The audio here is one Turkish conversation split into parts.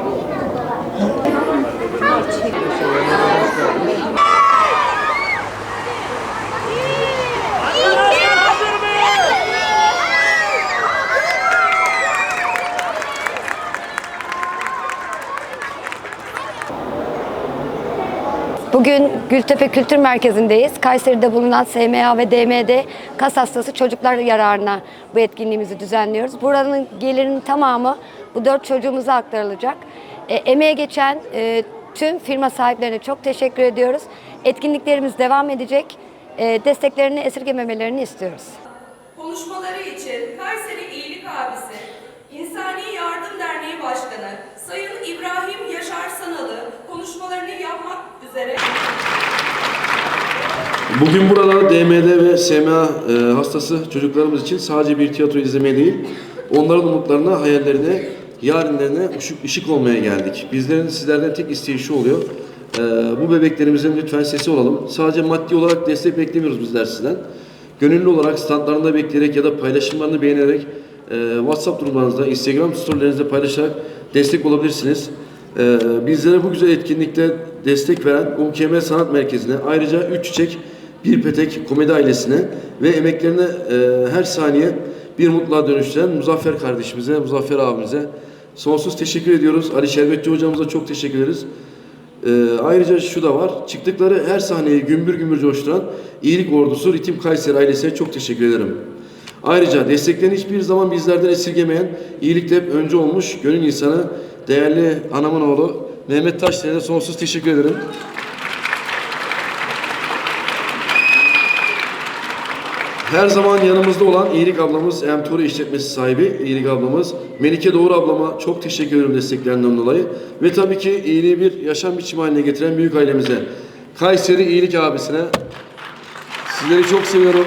了。Bugün Gültepe Kültür Merkezi'ndeyiz. Kayseri'de bulunan SMA ve DMD kas hastası çocuklar yararına bu etkinliğimizi düzenliyoruz. Buranın gelirinin tamamı bu dört çocuğumuza aktarılacak. E, emeğe geçen e, tüm firma sahiplerine çok teşekkür ediyoruz. Etkinliklerimiz devam edecek. E, desteklerini esirgememelerini istiyoruz. Konuşmaları için Kayseri İyilik Abisi, İnsani Yardım Derneği Başkanı Sayın İbrahim Yaşar Sanalı konuşmalarını yapmak üzere Bugün burada DMD ve SMA e, hastası çocuklarımız için sadece bir tiyatro izlemeye değil, onların umutlarına, hayallerine, yarınlarına ışık, ışık olmaya geldik. Bizlerin sizlerden tek isteği şu oluyor, e, bu bebeklerimizin lütfen sesi olalım. Sadece maddi olarak destek beklemiyoruz bizler sizden. Gönüllü olarak standlarında bekleyerek ya da paylaşımlarını beğenerek e, WhatsApp durumlarınızda, Instagram storylerinizde paylaşarak destek olabilirsiniz. E, bizlere bu güzel etkinlikte destek veren UKM Sanat Merkezi'ne ayrıca Üç Çiçek bir Petek komedi ailesine ve emeklerine e, her saniye bir mutluluğa dönüştüren Muzaffer kardeşimize, Muzaffer abimize sonsuz teşekkür ediyoruz. Ali Şerbetçi hocamıza çok teşekkür ederiz. E, ayrıca şu da var, çıktıkları her sahneyi gümbür gümbür coşturan İyilik Ordusu Ritim Kayseri ailesine çok teşekkür ederim. Ayrıca desteklerini hiçbir zaman bizlerden esirgemeyen, iyilikte hep önce olmuş gönül insanı, değerli anamın oğlu Mehmet Taşdemir'e sonsuz teşekkür ederim. Her zaman yanımızda olan İyilik ablamız, Emtori işletmesi sahibi İyilik ablamız, Melike Doğru ablama çok teşekkür ederim desteklerinden dolayı. Ve tabii ki iyiliği bir yaşam biçimi haline getiren büyük ailemize, Kayseri İyilik abisine sizleri çok seviyorum.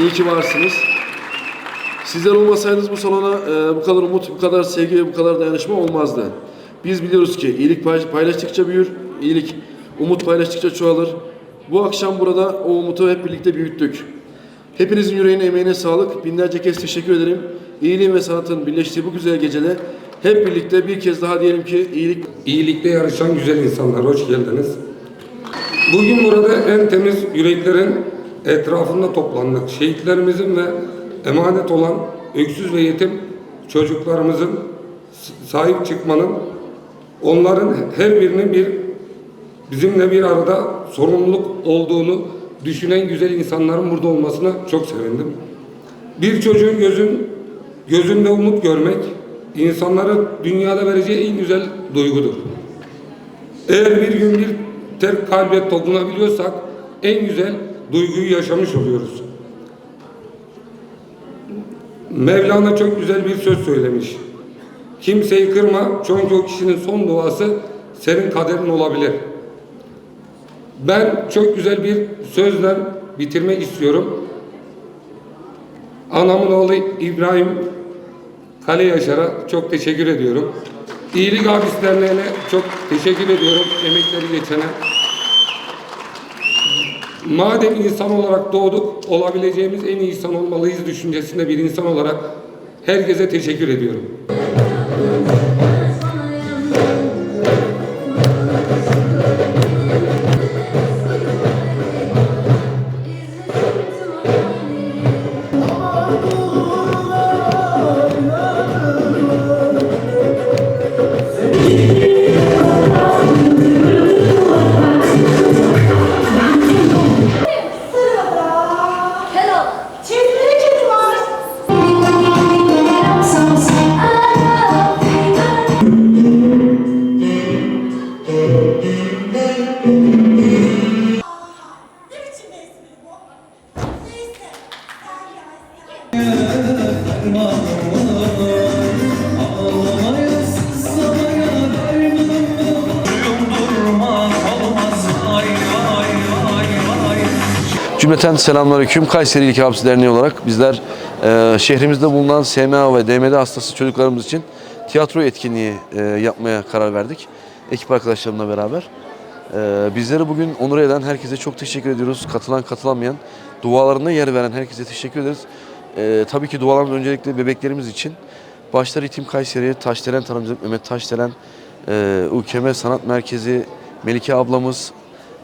İyi ki varsınız. Sizler olmasaydınız bu salona e, bu kadar umut, bu kadar sevgi ve bu kadar dayanışma olmazdı. Biz biliyoruz ki iyilik pay- paylaştıkça büyür, iyilik umut paylaştıkça çoğalır. Bu akşam burada o umutu hep birlikte büyüttük. Hepinizin yüreğine, emeğine sağlık. Binlerce kez teşekkür ederim. İyiliğin ve sanatın birleştiği bu güzel gecede hep birlikte bir kez daha diyelim ki iyilik İyilikte yarışan güzel insanlar, hoş geldiniz. Bugün burada en temiz yüreklerin etrafında toplandık. Şehitlerimizin ve emanet olan öksüz ve yetim çocuklarımızın sahip çıkmanın, onların her birinin bir bizimle bir arada sorumluluk olduğunu düşünen güzel insanların burada olmasına çok sevindim. Bir çocuğun gözün gözünde umut görmek insanların dünyada vereceği en güzel duygudur. Eğer bir gün bir tek kalbe dokunabiliyorsak en güzel duyguyu yaşamış oluyoruz. Mevlana çok güzel bir söz söylemiş. Kimseyi kırma çünkü o kişinin son duası senin kaderin olabilir. Ben çok güzel bir sözle bitirmek istiyorum. Anamın oğlu İbrahim Kale Yaşar'a çok teşekkür ediyorum. İyilik Derneği'ne çok teşekkür ediyorum emekleri geçene. Madem insan olarak doğduk, olabileceğimiz en iyi insan olmalıyız düşüncesinde bir insan olarak herkese teşekkür ediyorum. Cümleten selamünaleyküm. Kayseri İlk Hapsi Derneği olarak bizler e, şehrimizde bulunan SMA ve DMD hastası çocuklarımız için tiyatro etkinliği e, yapmaya karar verdik. Ekip arkadaşlarımla beraber. E, bizleri bugün onur eden herkese çok teşekkür ediyoruz. Katılan katılamayan, dualarına yer veren herkese teşekkür ederiz. E, tabii ki dualarımız öncelikle bebeklerimiz için. Başta Ritim Kayseri, Taşdelen Tanımcılık Mehmet Taşdelen, e, UKM Sanat Merkezi, Melike ablamız,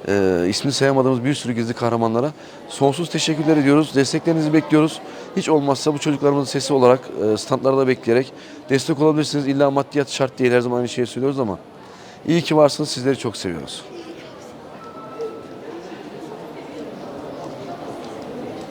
e, ismini sayamadığımız bir sürü gizli kahramanlara sonsuz teşekkürler ediyoruz. Desteklerinizi bekliyoruz. Hiç olmazsa bu çocuklarımızın sesi olarak e, standlarda bekleyerek destek olabilirsiniz. İlla maddiyat şart değil her zaman aynı şeyi söylüyoruz ama iyi ki varsınız. Sizleri çok seviyoruz.